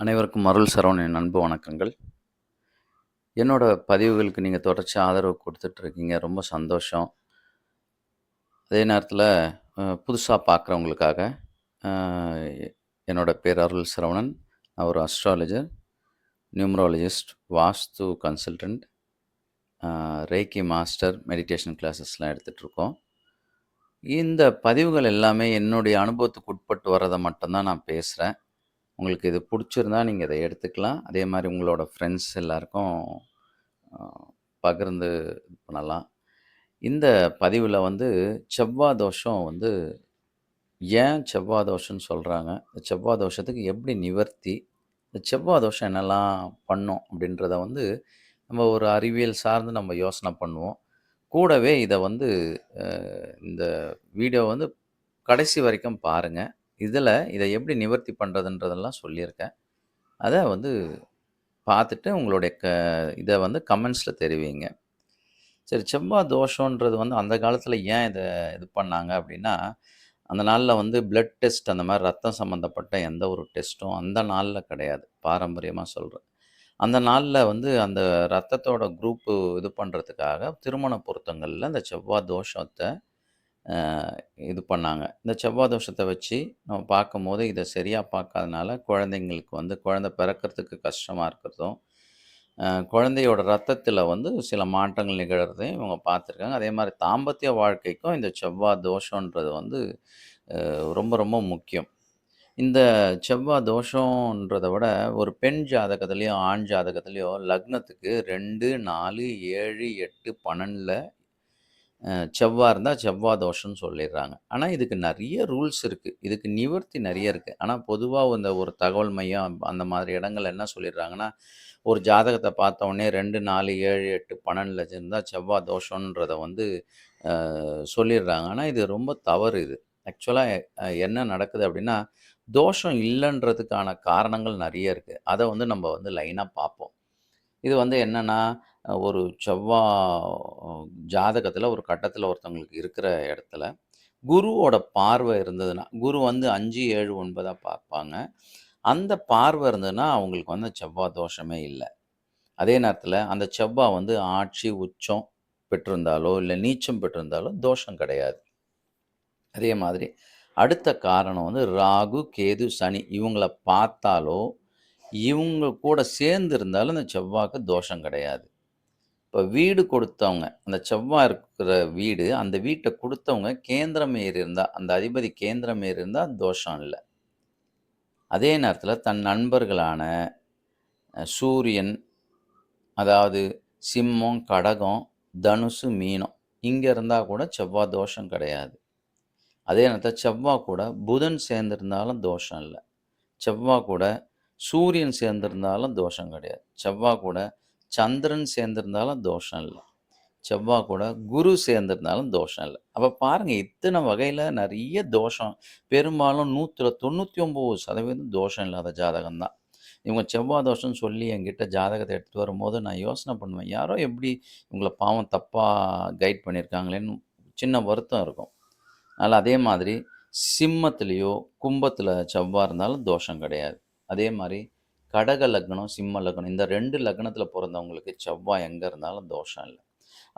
அனைவருக்கும் அருள் சரவணின் அன்பு வணக்கங்கள். என்னோட பதிவுகளுக்கு நீங்கள் தொடர்ச்சி ஆதரவு கொடுத்துட்ருக்கீங்க. ரொம்ப சந்தோஷம். அதே நேரத்தில் புதுசாக பார்க்குறவங்களுக்காக என்னோட பேர் அருள் சரவணன். நான் ஒரு astrologer numerologist vastu consultant reiki master meditation கிளாஸஸ்லாம் எடுத்துகிட்ருக்கோம் இந்த பதிவுகள் எல்லாமே என்னுடைய அனுபவத்துக்கு உட்பட்டு வர்றதை மட்டும்தான் நான் பேசுகிறேன் உங்களுக்கு இது பிடிச்சிருந்தா நீங்கள் இதை எடுத்துக்கலாம். அதே மாதிரி உங்களோட ஃப்ரெண்ட்ஸ் எல்லாருக்கும் பகிர்ந்து இது பண்ணலாம். இந்த பதிவில் வந்து செவ்வாய் தோஷம் வந்து ஏன் செவ்வாய் தோஷம்னு சொல்கிறாங்க இந்த செவ்வாய் தோஷத்துக்கு எப்படி நிவர்த்தி? இந்த செவ்வாய் தோஷம் என்னெல்லாம் பண்ணும் அப்படின்றத வந்து நம்ம ஒரு அறிவியல் சார்ந்து நம்ம யோசனை பண்ணுவோம். கூடவே இதை வந்து இந்த வீடியோ வந்து கடைசி வரைக்கும் பாருங்கள் இதில் இதை எப்படி நிவர்த்தி பண்ணுறதுன்றதெல்லாம் சொல்லியிருக்கேன். அதை வந்து பார்த்துட்டு உங்களுடைய க இதை வந்து கமெண்ட்ஸில் தெரிவிங்க. சரி செவ்வாய் தோஷன்றது வந்து அந்த காலத்தில் ஏன் இதை இது பண்ணாங்க அப்படின்னா அந்த நாளில் வந்து பிளட் டெஸ்ட் அந்த மாதிரி ரத்தம் சம்மந்தப்பட்ட எந்த ஒரு டெஸ்ட்டும் அந்த நாளில் கிடையாது. பாரம்பரியமாக சொல்கிறேன் அந்த நாளில் வந்து அந்த ரத்தத்தோட குரூப்பு இது பண்ணுறதுக்காக திருமண பொருத்தங்களில் அந்த செவ்வாய் தோஷத்தை இது பண்ணாங்க. இந்த செவ்வாய் தோஷத்தை வச்சு நம்ம பார்க்கும்போது இதை சரியாக பார்க்காதனால குழந்தைங்களுக்கு வந்து குழந்தை பிறக்கிறதுக்கு கஷ்டமாக இருக்கிறதும் குழந்தையோட ரத்தத்தில் வந்து சில மாற்றங்கள் நிகழறதையும் இவங்க பார்த்துருக்காங்க. அதே மாதிரி தாம்பத்திய வாழ்க்கைக்கும் இந்த செவ்வாய் தோஷன்றது வந்து ரொம்ப ரொம்ப முக்கியம். இந்த செவ்வாய் தோஷன்றதை விட ஒரு பெண் ஜாதகத்துலேயோ ஆண் ஜாதகத்துலேயோ லக்னத்துக்கு ரெண்டு நாலு ஏழு எட்டு பன்னெண்டில் செவ்வாய் இருந்தால் செவ்வாய் தோஷம்னு சொல்லிடுறாங்க. ஆனால் இதுக்கு நிறைய ரூல்ஸ் இருக்குது இதுக்கு நிவர்த்தி நிறைய இருக்குது ஆனால் பொதுவாக இந்த ஒரு தகவல் மையம் அந்த மாதிரி இடங்கள் என்ன சொல்லிடுறாங்கன்னா ஒரு ஜாதகத்தை பார்த்த ரெண்டு நாலு ஏழு எட்டு பன்னெண்டில் இருந்தால் செவ்வாய் தோஷன்றதை வந்து சொல்லிடுறாங்க. ஆனால் இது ரொம்ப தவறு இது. ஆக்சுவலாக என்ன நடக்குது அப்படின்னா தோஷம் இல்லைன்றதுக்கான காரணங்கள் நிறைய இருக்குது அதை வந்து நம்ம வந்து லைனாக பார்ப்போம். இது வந்து என்னென்னா ஒரு செவ்வா ஜாதகத்தில் ஒரு கட்டத்தில் ஒருத்தவங்களுக்கு இருக்கிற இடத்துல குருவோட பார்வை இருந்ததுன்னா குரு வந்து அஞ்சு ஏழு ஒன்பதாக பார்ப்பாங்க. அந்த பார்வை இருந்ததுன்னா அவங்களுக்கு வந்து செவ்வாய் தோஷமே இல்லை. அதே நேரத்தில் அந்த செவ்வாய் வந்து ஆட்சி உச்சம் பெற்றிருந்தாலோ இல்லை நீச்சம் பெற்றிருந்தாலோ தோஷம் கிடையாது. அதே மாதிரி அடுத்த காரணம் வந்து ராகு கேது சனி இவங்கள பார்த்தாலோ இவங்க கூட சேர்ந்து இருந்தாலும் இந்த செவ்வாய்க்கு தோஷம் கிடையாது. இப்போ வீடு கொடுத்தவங்க அந்த செவ்வாய் இருக்கிற வீடு அந்த வீட்டை கொடுத்தவங்க கேந்திரம் ஏறி இருந்தால் அந்த அதிபதி கேந்திரம் ஏறி இருந்தால் தோஷம் இல்லை. அதே நேரத்தில் தன் நண்பர்களான சூரியன் அதாவது சிம்மம் கடகம் தனுசு மீனம் இங்கே இருந்தால் கூட செவ்வாய் தோஷம் கிடையாது. அதே நேரத்தில் செவ்வாய் கூட புதன் சேர்ந்திருந்தாலும் தோஷம் இல்லை. செவ்வாய் கூட சூரியன் சேர்ந்திருந்தாலும் தோஷம் கிடையாது. செவ்வாய் கூட சந்திரன் சேர்ந்திருந்தாலும் தோஷம் இல்லை. செவ்வாய் கூட குரு சேர்ந்திருந்தாலும் தோஷம் இல்லை. அப்போ பாருங்கள் இத்தனை வகையில் நிறைய தோஷம். பெரும்பாலும் நூற்றில் தொண்ணூற்றி ஒம்பது சதவீதம் தோஷம் இல்லாத ஜாதகம் தான் இவங்க செவ்வாய் தோஷம்னு சொல்லி என்கிட்ட ஜாதகத்தை எடுத்துகிட்டு வரும்போது நான் யோசனை பண்ணுவேன் யாரோ எப்படி இவங்களை பாவம் தப்பாக கைட் பண்ணியிருக்காங்களேன்னு சின்ன வருத்தம் இருக்கும். அதனால் அதே மாதிரி சிம்மத்துலேயோ கும்பத்தில் செவ்வாய் இருந்தாலும் தோஷம் கிடையாது. அதே மாதிரி கடக லக்னம் சிம்ம லக்னம் இந்த ரெண்டு லக்னத்தில் பிறந்தவங்களுக்கு செவ்வாய் எங்கே இருந்தாலும் தோஷம் இல்லை.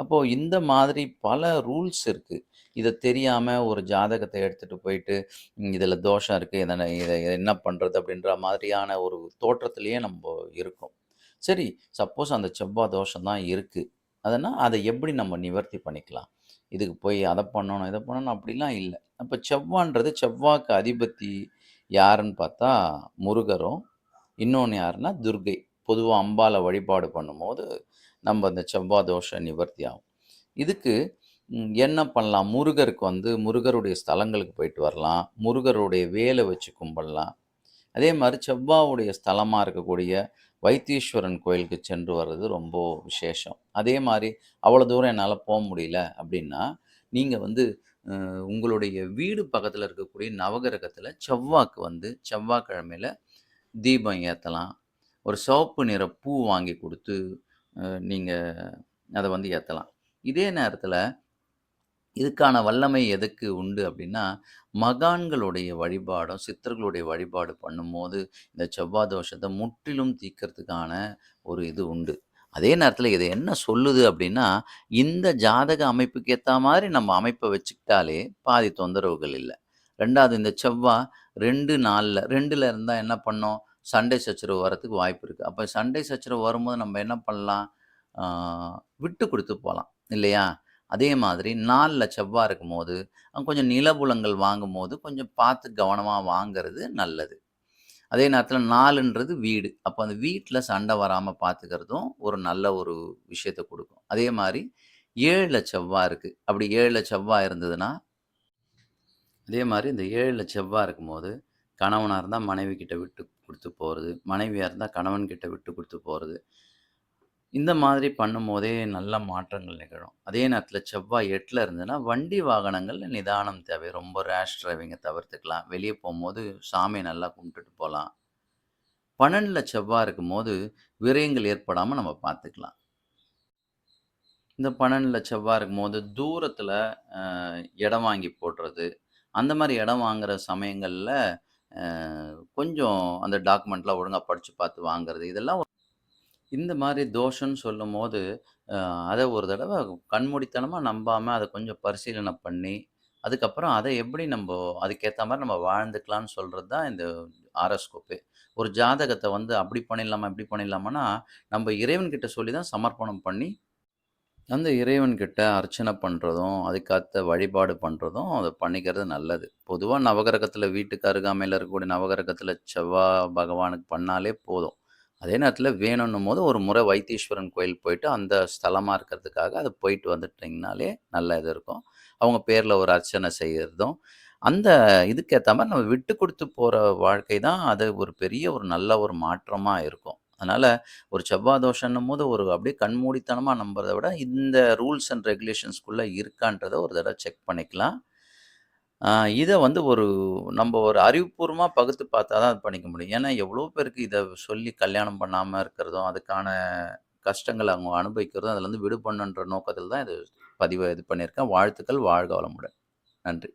அப்போது இந்த மாதிரி பல ரூல்ஸ் இருக்குது இதை தெரியாமல் ஒரு ஜாதகத்தை எடுத்துகிட்டு போயிட்டு இதில் தோஷம் இருக்குது இதனை இதை இதை என்ன பண்ணுறது அப்படின்ற மாதிரியான ஒரு தோற்றத்திலேயே நம்ம இருக்கோம். சரி சப்போஸ் அந்த செவ்வாய் தோஷம் தான் இருக்குது அதனால் அதை எப்படி நம்ம நிவர்த்தி பண்ணிக்கலாம்? இதுக்கு போய் அதை பண்ணணும் இதை பண்ணணும் அப்படிலாம் இல்லை. அப்போ செவ்வான்றது செவ்வாய்க்கு அதிபதி யாருன்னு பார்த்தா முருகரும் இன்னொன்று யாருன்னா துர்கை பொதுவாக அம்பாலை வழிபாடு பண்ணும்போது நம்ம அந்த செவ்வாய் தோஷம் நிவர்த்தி ஆகும். இதுக்கு என்ன பண்ணலாம்? முருகருக்கு வந்து முருகருடைய ஸ்தலங்களுக்கு போயிட்டு வரலாம். முருகருடைய வேலை வச்சு கும்பிடலாம் அதே மாதிரி செவ்வாவுடைய ஸ்தலமாக இருக்கக்கூடிய வைத்தீஸ்வரன் கோயிலுக்கு சென்று வர்றது ரொம்ப விசேஷம். அதே மாதிரி அவ்வளோ தூரம் என்னால் போக முடியல அப்படின்னா நீங்கள் வந்து உங்களுடைய வீடு பக்கத்தில் இருக்கக்கூடிய நவகிரகத்தில் செவ்வாய்க்கு வந்து செவ்வாய்க்கிழமையில் தீபம் ஏற்றலாம் ஒரு சிவப்பு நிற பூ வாங்கி கொடுத்து நீங்கள் அதை வந்து ஏற்றலாம் இதே நேரத்தில் இதுக்கான வல்லமை எதுக்கு உண்டு அப்படின்னா, மகான்களுடைய வழிபாடும், சித்தர்களுடைய வழிபாடு பண்ணும்போது, இந்த செவ்வாய் தோஷத்தை முற்றிலும் தீக்கிறதுக்கான ஒரு இது உண்டு. அதே நேரத்தில் இது என்ன சொல்லுது அப்படின்னா, இந்த ஜாதக அமைப்புக்கு ஏற்ற மாதிரி நம்ம அமைப்பை வச்சுக்கிட்டாலே பாதி தொந்தரவுகள் இல்லை. ரெண்டாவது இந்த செவ்வாய் ரெண்டு நாளில் ரெண்டில் இருந்தால் என்ன பண்ணோம் சண்டை சச்சரவு வரத்துக்கு வாய்ப்பு இருக்குது அப்போ சண்டை சச்சரவு வரும்போது நம்ம என்ன பண்ணலாம்? விட்டு கொடுத்து போகலாம் இல்லையா? அதே மாதிரி 4ல செவ்வாய் இருக்கும்போது, கொஞ்சம் நிலபுலங்கள் வாங்கும்போது கொஞ்சம் பார்த்து கவனமாக வாங்குறது நல்லது. அதே நேரத்தில் நாலுன்றது வீடு. அப்போ அந்த வீட்டில் சண்டை வராமல் பார்த்துக்கிறதும் ஒரு நல்ல ஒரு விஷயத்த கொடுக்கும் அதே மாதிரி ஏழில் செவ்வாய் இருக்குது அப்படி ஏழில் செவ்வாய் இருந்ததுன்னா அதே மாதிரி இந்த ஏழில் செவ்வாய் இருக்கும்போது, கணவனாக இருந்தால் மனைவி கிட்ட விட்டு கொடுத்து போகிறது மனைவியாக இருந்தால் கணவன் கிட்ட விட்டு கொடுத்து போகிறது இந்த மாதிரி பண்ணும்போதே நல்ல மாற்றங்கள் நிகழும். அதே நேரத்தில் செவ்வாய் எட்டில் இருந்ததுன்னா, வண்டி வாகனங்கள் நிதானம் தேவை. ரொம்ப ரேஷ் டிரைவிங்கை தவிர்த்துக்கலாம். வெளியே போகும்போது சாமியை நல்லா கும்பிட்டுட்டு போகலாம் பன்னெண்டில் செவ்வாய் இருக்கும்போது, விரயங்கள் ஏற்படாமல் நம்ம பார்த்துக்கலாம். இந்த 12ல செவ்வாய் இருக்கும்போது, தூரத்தில் இடம் வாங்கி போடுறது, அந்த மாதிரி இடம் வாங்குற சமயங்கள்ல கொஞ்சம் அந்த டாக்குமெண்ட்லாம் ஒழுங்கா படிச்சு பார்த்து வாங்குறது. இதெல்லாம் இந்த மாதிரி தோஷம்னு சொல்லும்போது, அ அதை ஒரு தடவை கண்மூடித்தனமா நம்பாம அதை கொஞ்சம் பரிசீலனை பண்ணி, அதுக்கப்புறம் அதை எப்படி நம்ம அதுக்கேற்ற மாதிரி நம்ம வாழ்ந்துக்கலாம்னு சொல்றது தான் இந்த ஹாரோஸ்கோப்பே. ஒரு ஜாதகத்தை வந்து அப்படி பண்ணிடலாமா, இப்படி பண்ணிடலாமான்னா, நம்ம இறைவன்கிட்ட சொல்லி தான் சமர்ப்பணம் பண்ணி, அந்த இறைவன்கிட்ட அர்ச்சனை பண்ணுறதும் அதுக்கேத்த வழிபாடு பண்ணுறதும் அதை பண்ணிக்கிறது நல்லது. பொதுவாக நவகிரகத்தில் வீட்டுக்கு அருகாமையில் இருக்கக்கூடிய நவகிரகத்தில் செவ்வாய் பகவானுக்கு பண்ணாலே போதும். அதே நேரத்தில் வேணும்னும் போது ஒரு முறை வைத்தீஸ்வரன் கோயில் போயிட்டு, அந்த ஸ்தலமாக இருக்கிறதுக்காக அது போயிட்டு வந்துட்டிங்கனாலே நல்ல இது இருக்கும். அவங்க பேரில் ஒரு அர்ச்சனை செய்கிறதும் அந்த இதுக்கேற்ற மாதிரி நம்ம விட்டு கொடுத்து போகிற வாழ்க்கை தான் அது ஒரு பெரிய ஒரு நல்ல ஒரு மாற்றமாக இருக்கும். அதனால் ஒரு செவ்வாய் தோஷம்ன்னும்போது ஒரு அப்படியே கண்மூடித்தனமாக நம்புறதை விட, இந்த ரூல்ஸ் அண்ட் ரெகுலேஷன்ஸ்குள்ளே இருக்கான்றத ஒரு தடவை செக் பண்ணிக்கலாம். இதை வந்து ஒரு நம்ம ஒரு அறிவுபூர்வமாக பகுத்து பார்த்தா தான் அது பண்ணிக்க முடியும். ஏன்னா, எவ்வளோ பேருக்கு இதை சொல்லி கல்யாணம் பண்ணாமல் இருக்கிறதும், அதுக்கான கஷ்டங்கள் அவங்க அனுபவிக்கிறதும், அதில் வந்து விடுபண்ணுன்ற நோக்கத்தில் தான் இது பதிவ இது பண்ணியிருக்கேன். வாழ்த்துக்கள். வாழ்க வளமுடன். நன்றி.